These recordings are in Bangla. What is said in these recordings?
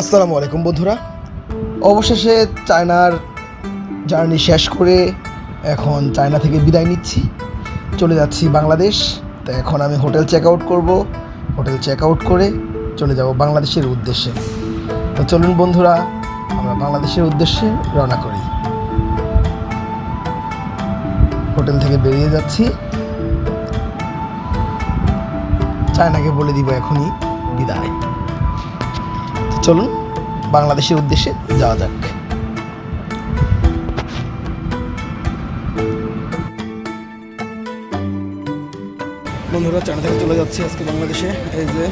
আসসালামু আলাইকুম, বন্ধুরা। অবশেষে চায়নার জার্নি শেষ করে এখন চায়না থেকে বিদায় নিচ্ছি। চলে যাচ্ছি বাংলাদেশ। তো এখন আমি হোটেল চেক আউট করব। হোটেল চেক আউট করে চলে যাব বাংলাদেশের উদ্দেশ্যে। তো চলুন, বন্ধুরা, আমরা বাংলাদেশের উদ্দেশ্যে রওনা করি। হোটেল থেকে বেরিয়ে যাচ্ছি। চায়নাকে বলে দিব এখনই বিদায়। চলুন বাংলাদেশের উদ্দেশ্যে যাওয়া যাক। বন্ধুরা চায়না থেকে চলে যাচ্ছি আজকে বাংলাদেশে। এই যে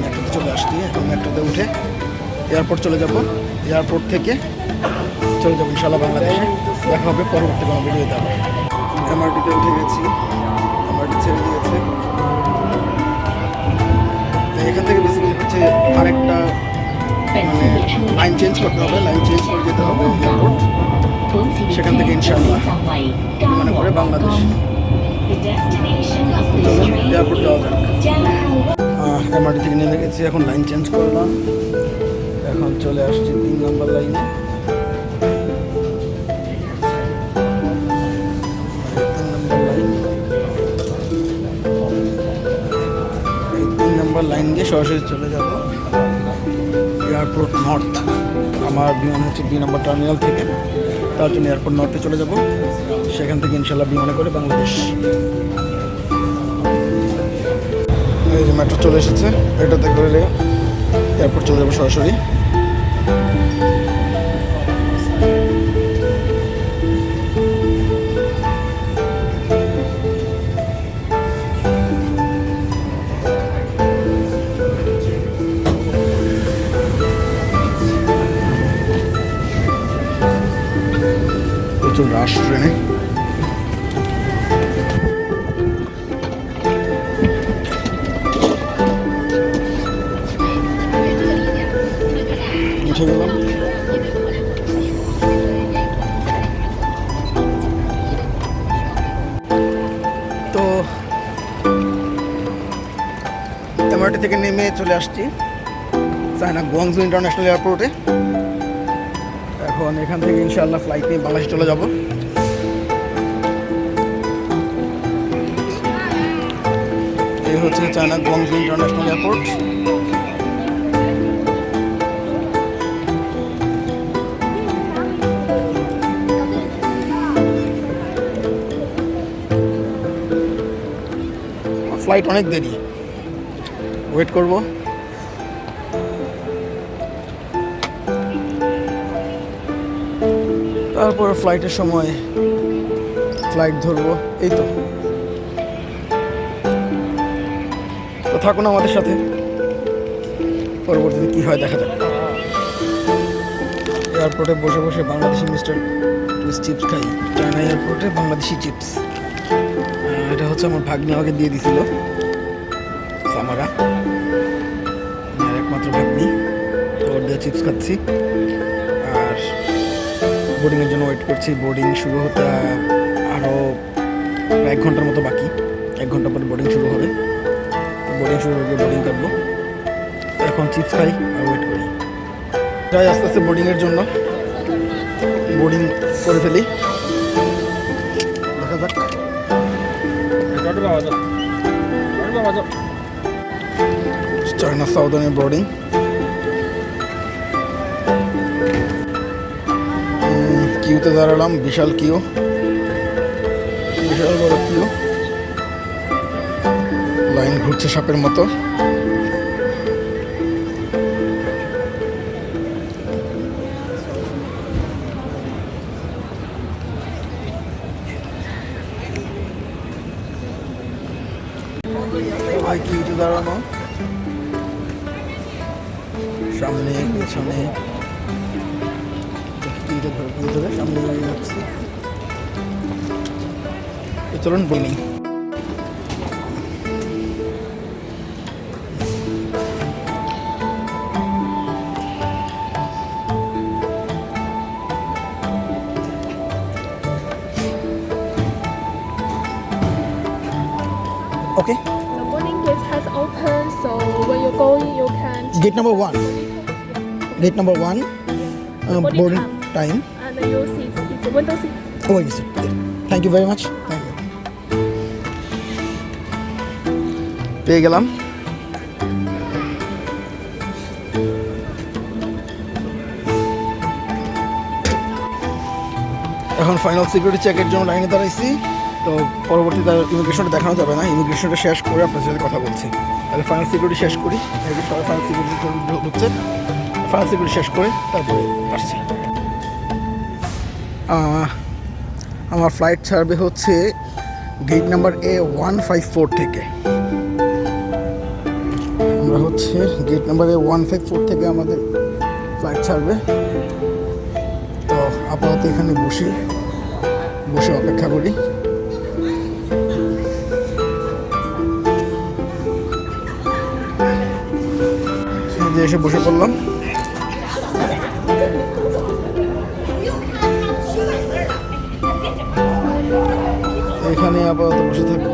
মেট্রোতে চলে আসছি, এখন মেট্রোতে উঠে এয়ারপোর্ট চলে যাব। এয়ারপোর্ট থেকে চলে যাব ইনশাল্লাহ বাংলাদেশে। দেখা হবে, পরবর্তী কোনো ভিডিওতে আবার। এমআরটিতে উঠে গেছি। এমআরটি ছেড়ে দিয়েছে। এখান থেকে বেসিক্যালি হচ্ছে আরেকটা মানে লাইন চেঞ্জ করতে হবে লাইন চেঞ্জ করে যেতে হবে এয়ারপোর্ট সেখান থেকে ইনশাল্লাহ মানে করে বাংলাদেশ। এয়ারপোর্ট যাওয়া যাক। এমআরটি থেকে নেমে গেছি, এখন লাইন চেঞ্জ করলাম। এখন চলে আসছি তিন নম্বর লাইনে নম্বর লাইন দিয়ে সরাসরি চলে যাব। Airport north. আমার বিমান হচ্ছে দুই নম্বর টার্মিনাল থেকে। তার জন্য এয়ারপোর্ট নর্থে চলে যাব। সেখান থেকে ইনশাল্লাহ বিমানে করে বাংলাদেশ। এই যে মেট্রো চলে এসেছে। এটাতে করে এয়ারপোর্ট চলে যাব সরাসরি। আসছি চায়না গুয়াংজু ইন্টারন্যাশনাল এয়ারপোর্টে। এখন এখান থেকে ইনশাআল্লাহ ফ্লাইট নিয়ে বাংলাদেশ চলে যাব। এই হচ্ছে China Guangzhou international airport. Flight অনেক দেরি। ওয়েট করব। তারপর ফ্লাইটের সময় ফ্লাইট ধরবো, এই তো। থাকুন আমাদের সাথে। পরবর্তীতে কী হয় দেখা যাক। এয়ারপোর্টে বসে বসে বাংলাদেশি মিস্টার চিপস খাই। চায়না এয়ারপোর্টে বাংলাদেশি চিপস এটা হচ্ছে আমার ভাগ্নি আমাকে দিয়ে দিছিল। সামারা। একমাত্র ভাগ্নি। ওর দিয়ে চিপস খাচ্ছি। আর বোর্ডিংয়ের জন্য ওয়েট করছি। বোর্ডিং শুরু হতে আরও এক ঘণ্টার মতো বাকি। এক ঘণ্টা পরে বোর্ডিং শুরু হবে। বোর্ডিং শুরু হলে বোর্ডিং কাটবো। এখন চিপস খাই আর ওয়েট করি। যাই আস্তে আস্তে বোর্ডিংয়ের জন্য। বোর্ডিং করে ফেলি। দেখা যাক। চায়না সাউদার্নের বোর্ডিং কিউতে দাঁড়ালাম বিশাল কিউ। বিশাল বড় কিউ। লাইন ঘুরছে সাপের মতো। দাঁড়ানো। সামনে পেছনে। কিউতে ধরে কিউ ধরে সামনে দাঁড়িয়ে যাচ্ছি তো চলুন বলি Okay. The boarding gate has opened, so when you're going, you can Gate number one. Gate number one Boarding Time And then your seats, it's a window seat. Oh yes thank you very much thank you পেয়ে গেলাম এখন ফাইনাল সিকিউরিটি চেকের জন্য লাইনে দাঁড়াইছি। তো পরবর্তী পরবর্তীতে ইমিগ্রেশনটা দেখানো যাবে না। ইমিগ্রেশনটা শেষ করে আপনার সাথে কথা বলছি। তাহলে ফাইনাল সিকিউরিটি শেষ করি। সবাই ফাইনাল সিকিউরিটি হচ্ছে ফাইনাল সিকিউরিটি শেষ করে তারপরে আসছি। আমার ফ্লাইট ছাড়বে হচ্ছে gate number A one five four থেকে। আমরা হচ্ছে gate number A one five four থেকে আমাদের ফ্লাইট ছাড়বে। তো আপাতত এখানে বসি, বসে অপেক্ষা করি। এসে বসে পড়লাম। এখানে আপাতত বসে থাকব।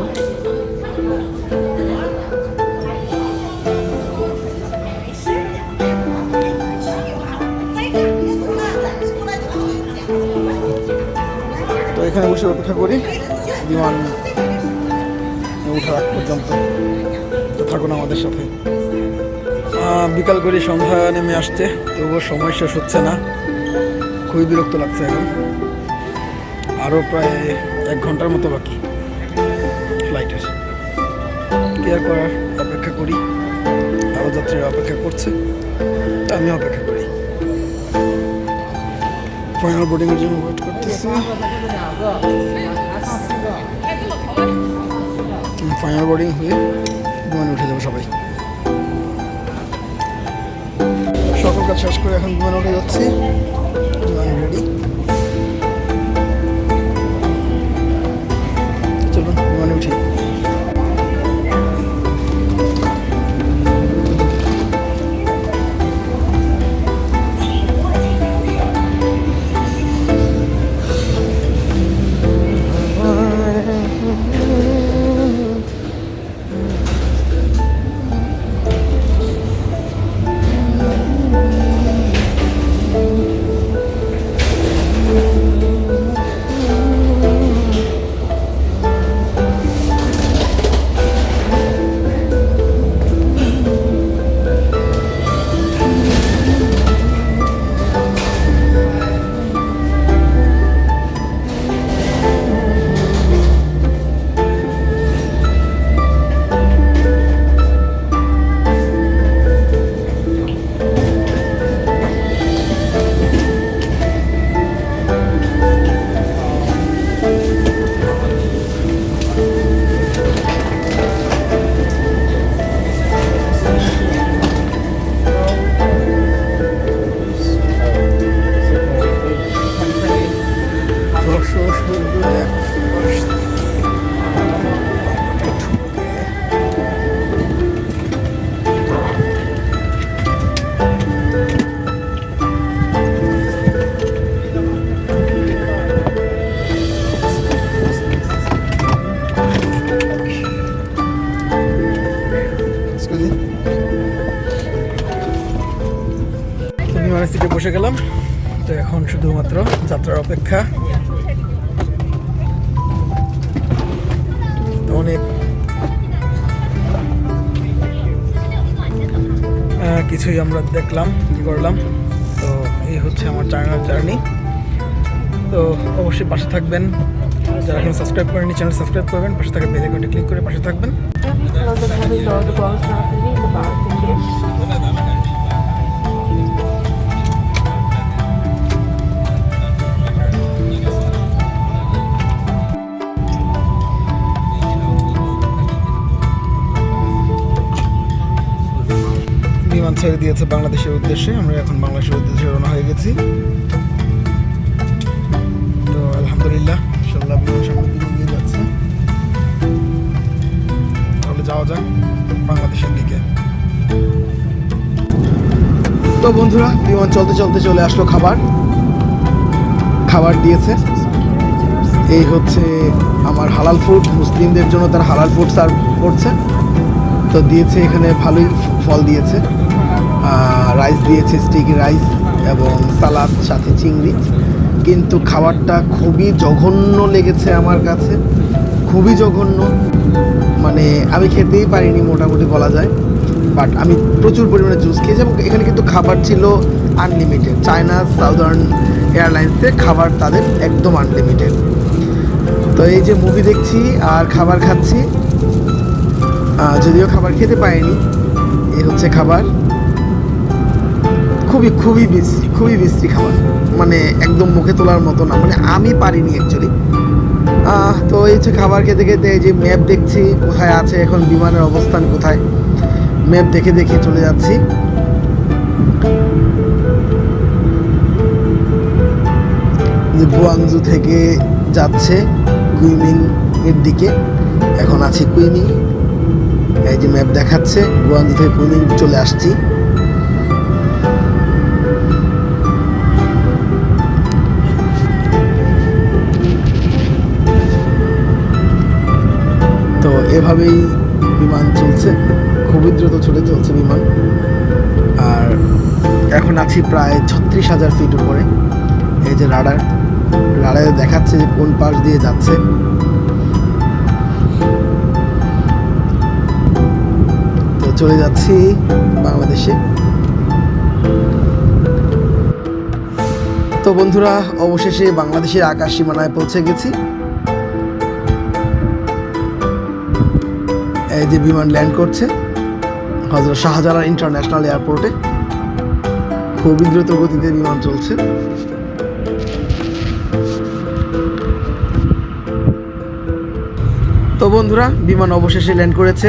তো এখানে বসে অপেক্ষা করি, বিমান আগ পর্যন্ত। থাকুন আমাদের সাথে। বিকাল করে সন্ধ্যা নেমে আসছে, তবুও সময় শেষ হচ্ছে না। খুবই বিরক্ত লাগছে এখন। আরও প্রায় এক ঘণ্টার মতো বাকি ফ্লাইটের কি আর করার? অপেক্ষা করি। আরও যাত্রীরা অপেক্ষা করছে। আমি অপেক্ষা করি। ফাইনাল বোর্ডিংয়ের জন্য ওয়েট করতেছি। ফাইনাল বোর্ডিং হয়ে বিমানে উঠে যাব সবাই। সকল কাজ শেষ করে এখন বিমানে উঠে যাচ্ছি। বিমান রেডি বিমানের সিটে বসে গেলাম। তো এখন শুধুমাত্র যাত্রার অপেক্ষা। অনেক কিছুই আমরা দেখলাম করলাম। তো এই হচ্ছে আমার চায়নার জার্নি। তো অবশ্যই পাশে থাকবেন। যারা এখন সাবস্ক্রাইব করেনি চ্যানেল সাবস্ক্রাইব করবেন। পাশে থাকা বেল ক্লিক করে পাশে থাকবেন। বিমান ছেড়ে দিয়েছে বাংলাদেশের উদ্দেশ্যে। আমরা এখন বাংলাদেশের উদ্দেশ্যে রওনা হয়ে গেছি। তো আলহামদুলিল্লাহ ইনশাল্লাহ বিমান সামনের দিকে যাচ্ছে তাহলে যাওয়া যাক বাংলাদেশের দিকে। তো বন্ধুরা, বিমান চলতে চলতে চলে আসলো খাবার। খাবার দিয়েছে। এই হচ্ছে আমার হালাল ফুড মুসলিমদের জন্য তার হালাল ফুড সার্ভ করছে। তো দিয়েছে এখানে ভালোই ফল দিয়েছে। রাইস দিয়েছে স্টিক রাইস এবং সালাদ সাথে চিংড়ি। কিন্তু খাবারটা খুবই জঘন্য লেগেছে আমার কাছে। খুবই জঘন্য। মানে আমি খেতেই পারিনি, মোটামুটি বলা যায়। বাট আমি প্রচুর পরিমাণে জুস খেয়েছি এবং এখানে কিন্তু খাবার ছিল আনলিমিটেড চায়না সাউদার্ন এয়ারলাইন্সে খাবার তাদের একদম আনলিমিটেড তো এই যে মুভি দেখছি আর খাবার খাচ্ছি যদিও খাবার খেতে পাইনি এই হচ্ছে খাবার। খুবই খুবই বিশ্রী খুবই বিশ্রী খাবার। মানে একদম মুখে তোলার মতো না মানে আমি পারিনি অ্যাকচুয়ালি তো এই হচ্ছে খাবার খেতে খেতে যে ম্যাপ দেখছি, কোথায় আছে, এখন বিমানের অবস্থান কোথায়? ম্যাপ দেখে দেখে চলে যাচ্ছি। যে গুয়াংজু থেকে যাচ্ছে কুইমিং এর দিকে। এখন আছি কুইমিং। এই যে ম্যাপ দেখাচ্ছে, গুয়াংজু থেকে কুইমিং চলে আসছি। এভাবেই বিমান চলছে। খুবই দ্রুত ছুটে চলছে বিমান। আর এখন আছি প্রায় ছত্রিশ হাজার ফিট উপরে। এই যে রাডার, রাডারে দেখাচ্ছে যে কোন পাশ দিয়ে যাচ্ছে। তো চলে যাচ্ছি বাংলাদেশে। তো বন্ধুরা, অবশেষে বাংলাদেশের আকাশ সীমানায় পৌঁছে গেছি। এই যে বিমান ল্যান্ড করছে, হজরত শাহজালাল ইন্টারন্যাশনাল এয়ারপোর্টে, খুবই দ্রুত গতিতে বিমান চলছে। তো বন্ধুরা, বিমান অবশেষে ল্যান্ড করেছে।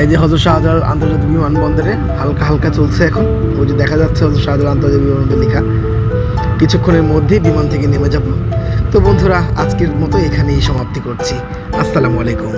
এই যে হজরত শাহজালাল আন্তর্জাতিক বিমানবন্দরে হালকা হালকা চলছে এখন। ওই যে দেখা যাচ্ছে হজরত শাহজালাল আন্তর্জাতিক বিমানবন্দর লেখা, কিছুক্ষণের মধ্যেই বিমান থেকে নেমে যাব। তো বন্ধুরা, আজকের মতো এখানেই সমাপ্তি করছি। আসসালামু আলাইকুম।